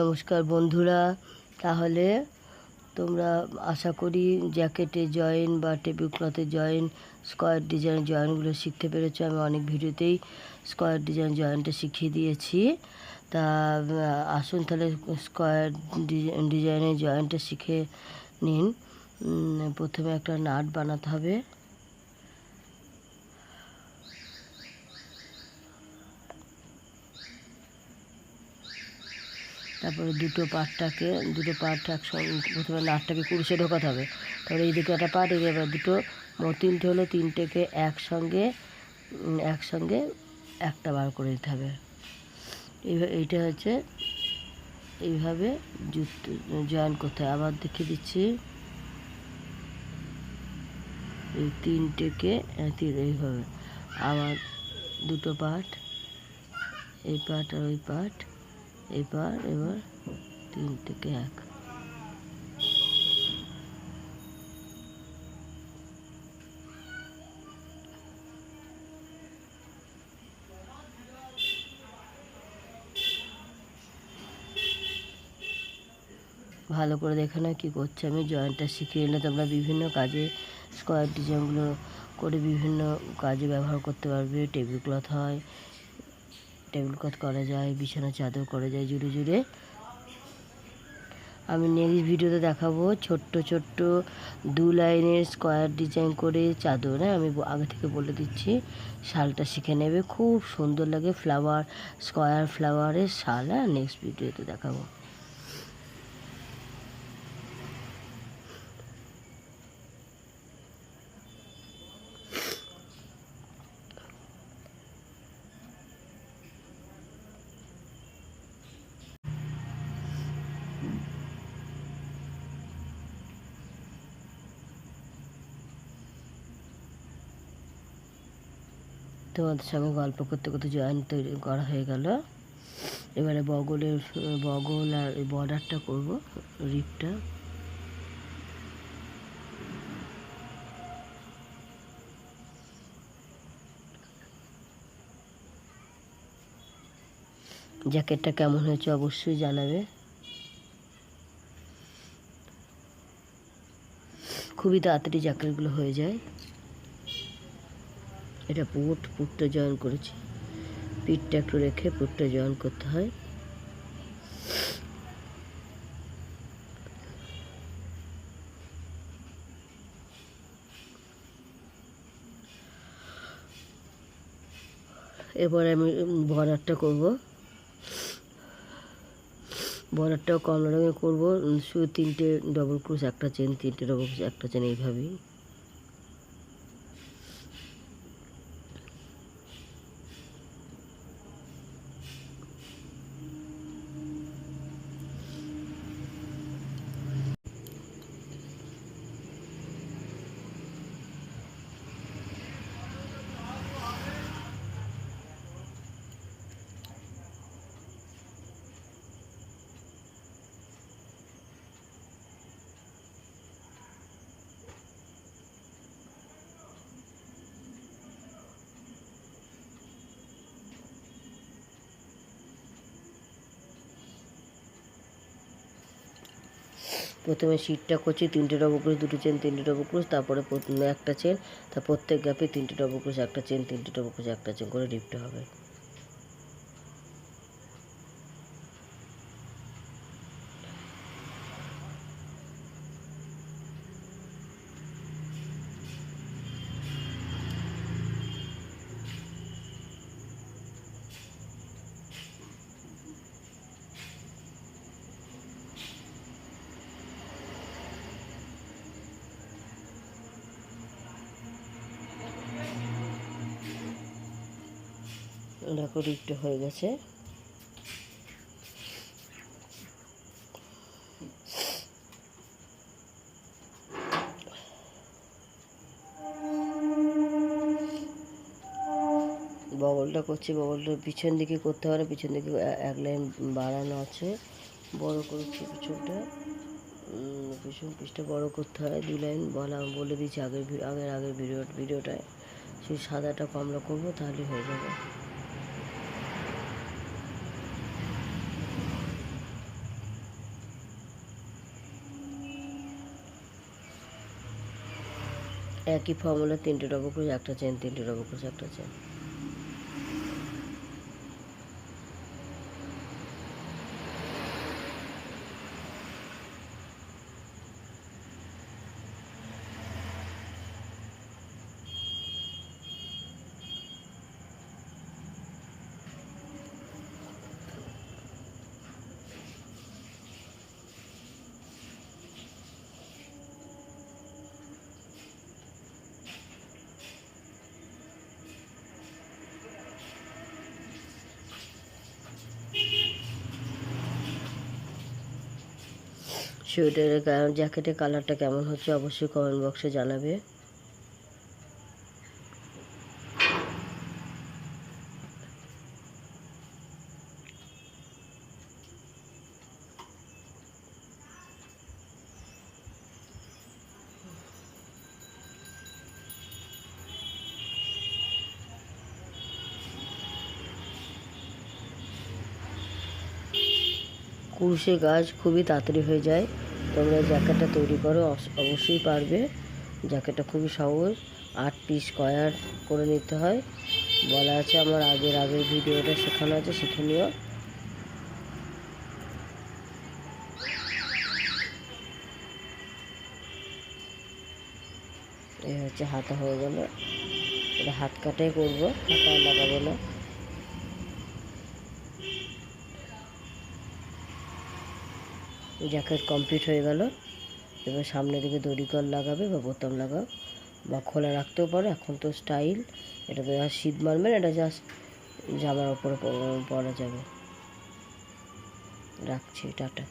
নমস্কার বন্ধুরা। তাহলে তোমরা আশা করি জ্যাকেটে জয়েন বা টেবিল ক্লথে জয়েন স্কোয়ার ডিজাইন জয়েনগুলো শিখতে পেরেছ। আমি অনেক ভিডিওতেই স্কোয়ার ডিজাইন জয়েনটা শিখিয়ে দিয়েছি। তা আসুন তাহলে স্কোয়ার ডিজাইনের জয়েনটা শিখে নিন। প্রথমে একটা নাট বানাতে হবে। তারপরে দুটো পাটটাকে দুটো পাট একসঙ্গে প্রথমে নাটটাকে কুরুশে ঢোকাতে হবে। তারপরে এই দিকে একটা পাট এই এবার দুটো, মোট তিনটে হলে তিনটেকে একসঙ্গে একসঙ্গে একটা বার করে দিতে হবে। এইভাবে এইটা হচ্ছে, এইভাবে যুক্ত, জয়েন করতে আবার দেখিয়ে দিচ্ছি, এই তিনটেকে তিন, এইভাবে। আবার দুটো পাট এই পাট আর ওই পাট এবার এবার তিন থেকে এক। ভালো করে দেখে না কী করছে। আমি জয়েন্টটা শিখিয়ে নিলে তোমরা বিভিন্ন কাজে স্কোয়ার ডিজাইনগুলো করে বিভিন্ন কাজে ব্যবহার করতে পারবে। টেবিল ক্লথ হয় টেবিল ক্লথ করা যায়, বিছানা চাদর করা যায় জুড়ে জুড়ে। আমি নেক্সট ভিডিওতে দেখাবো ছোট্ট ছোট্ট দু লাইনের স্কোয়ার ডিজাইন করে চাদর। হ্যাঁ আমি আগে থেকে বলে দিচ্ছি, শালটা শিখে নেবে। খুব সুন্দর লাগে ফ্লাওয়ার স্কোয়ার ফ্লাওয়ারের শাল। হ্যাঁ নেক্সট ভিডিওতে দেখাবো। তোমাদের সঙ্গে গল্প করতে করতে জয়েন তৈরি করা হয়ে গেল। এবারে বগলের, বগল আর বর্ডারটা করব রিপটা জ্যাকেটটা কেমন হয়েছে অবশ্যই জানাবে। খুবই তাড়াতাড়ি জ্যাকেটগুলো হয়ে যায়। এটা পুট, পুটটা জয়েন করেছি। পিঠটা একটু রেখে পুটটা জয়েন করতে হয়। এবার আমি বর্ডারটা করব। বর্ডারটাও কমলা রঙে করব। শুধু তিনটে ডবল ক্রুশ একটা চেন তিনটে ডবল ক্রুশ একটা চেন এইভাবেই। প্রথমে সিটটা করছি তিনটে ডবল ক্রুশ দুটো চেন তিনটে ডবল ক্রুশ তারপরে একটা চেন তার প্রত্যেক গ্যাপে তিনটে ডবল ক্রুশ একটা চেন তিনটে ডবল ক্রুশ একটা চেন করে ডিপটা হবে। দেখো ডিপটা হয়ে গেছে। বগলটা করছি, বগলটা পিছন দিকে করতে না, পিছন দিকে এক লাইন বাড়ানো আছে। বড় করেছি পিছনটা পিছন পিসটা বড় করতে হয়, দু লাইন বলা, বলে দিয়েছি আগের আগের আগের ভিডিও, ভিডিওটায়। সেই সাদাটা কমলা করব, তাহলে হয়ে যাবে। একই ফর্মুলা তিনটে ডবল ক্রোশ একটা চেন তিনটে ডবল ক্রোশ একটা চেন সোয়েটারের জ্যাকেটের কালারটা কেমন হচ্ছে অবশ্যই কমেন্ট বক্সে জানাবে। কুরুশে কাজ খুবই তাড়াতাড়ি হয়ে যায়। তোমরা জ্যাকেটটা তৈরি করো অবশ্যই পারবে। জ্যাকেটটা খুবই সহজ, আট পিস স্কোয়ার করে নিতে হয়। বলা আছে আমার আগের আগের ভিডিওটা শেখানো আছে, শিখে নিও। এই হচ্ছে হাতা হয়ে গেল। এটা হাত কাটাই করব, হাতা লাগাবো না। জ্যাকেট কমপ্লিট হয়ে গেল। এবার সামনের দিকে দড়ি কল লাগাবে বা বোতাম লাগাও। বা খোলা রাখতেও পারো, এখন তো স্টাইল এটা তো আর শীত মারবে না, এটা জাস্ট জামার ওপরে পরা যাবে। রাখছি, টাটা।